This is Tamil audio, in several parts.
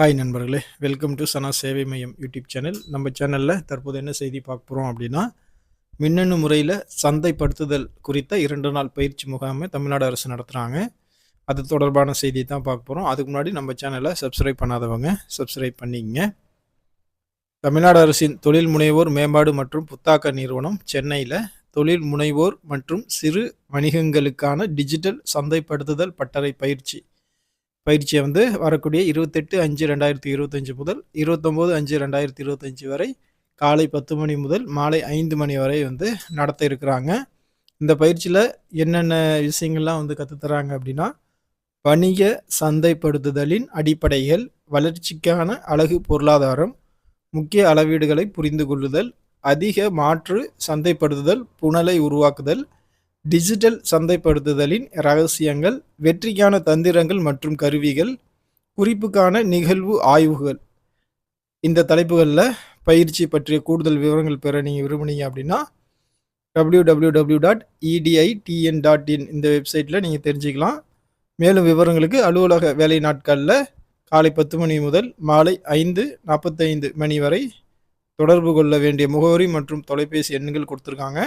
ஹாய் நண்பர்களே. வெல்கம் டு சனா சேவை மையம் யூடியூப் சேனல் நம்ம சேனலில் தற்போது என்ன செய்தி பார்க்க போகிறோம் அப்படின்னா மின்னணு முறையில் சந்தைப்படுத்துதல் குறித்த இரண்டு நாள் பயிற்சி முகாமை தமிழ்நாடு அரசு நடத்துகிறாங்க அது தொடர்பான செய்தி தான் பார்க்க போகிறோம் அதுக்கு முன்னாடி நம்ம சேனலை சப்ஸ்கிரைப் பண்ணாதவங்க சப்ஸ்கிரைப் பண்ணிக்கங்க. தமிழ்நாடு அரசின் தொழில் முனைவோர் மேம்பாடு மற்றும் புத்தாக்க நிறுவனம் சென்னையில் தொழில் முனைவோர் மற்றும் சிறு வணிகங்களுக்கான டிஜிட்டல் சந்தைப்படுத்துதல் பட்டறை பயிற்சி பயிற்சியை வந்து வரக்கூடிய இருபத்தெட்டு அஞ்சு ரெண்டாயிரத்தி இருபத்தஞ்சி முதல் இருபத்தொம்போது அஞ்சு ரெண்டாயிரத்தி இருபத்தஞ்சி வரை காலை பத்து மணி முதல் மாலை ஐந்து மணி வரை வந்து நடத்த இருக்கிறாங்க. இந்த பயிற்சியில் என்னென்ன விஷயங்கள்லாம் வந்து கற்றுத்தராங்க அப்படின்னா வணிக சந்தைப்படுத்துதலின் அடிப்படைகள் வளர்ச்சிக்கான அழகு பொருளாதாரம் முக்கிய அளவீடுகளை புரிந்து கொள்ளுதல் அதிக மாற்று சந்தைப்படுத்துதல் புனலை உருவாக்குதல் டிஜிட்டல் சந்தைப்படுத்துதலின் ரகசியங்கள் வெற்றிக்கான தந்திரங்கள் மற்றும் கருவிகள் குறிப்புக்கான நிகழ்வு ஆய்வுகள். இந்த தலைப்புகளில் பயிற்சி பற்றிய கூடுதல் விவரங்கள் பெற நீங்கள் விரும்புனீங்க அப்படின்னா W W W dot EDI TN dot in இந்த வெப்சைட்டில் நீங்கள் தெரிஞ்சுக்கலாம். மேலும் விவரங்களுக்கு அலுவலக வேலை நாட்களில் காலை பத்து மணி முதல் மாலை ஐந்து நாற்பத்தைந்து மணி வரை தொடர்பு கொள்ள வேண்டிய முகவரி மற்றும் தொலைபேசி எண்கள் கொடுத்துருக்காங்க.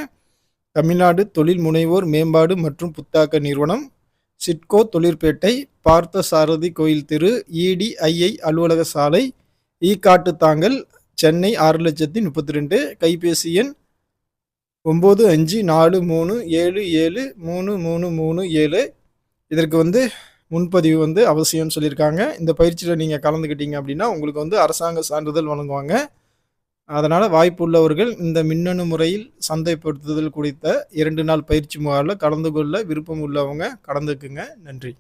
தமிழ்நாடு தொழில் முனைவோர் மேம்பாடு மற்றும் புத்தாக்க நிறுவனம் சிட்கோ தொழிற்பேட்டை பார்த்த சாரதி கோயில் திரு இடிஐஐ அலுவலக சாலை ஈ காட்டுத்தாங்கல் சென்னை ஆறு லட்சத்தி முப்பத்தி ரெண்டு கைபேசி எண் ஒம்பது அஞ்சு நாலு மூணு ஏழு ஏழு மூணு மூணு மூணு ஏழு. இதற்கு வந்து முன்பதிவு வந்து அவசியம்னு சொல்லியிருக்காங்க. இந்த பயிற்சியில் நீங்கள் கலந்துக்கிட்டீங்க அப்படின்னா உங்களுக்கு வந்து அரசாங்க சான்றிதழ் வழங்குவாங்க. அதனால் வாய்ப்புள்ளவர்கள் இந்த மின்னணு முறையில் சந்தைப்படுத்துதல் குறித்த இரண்டு நாள் பயிற்சி முகாமில் கலந்து கொள்ள விருப்பம் உள்ளவங்க கலந்துக்குங்க. நன்றி.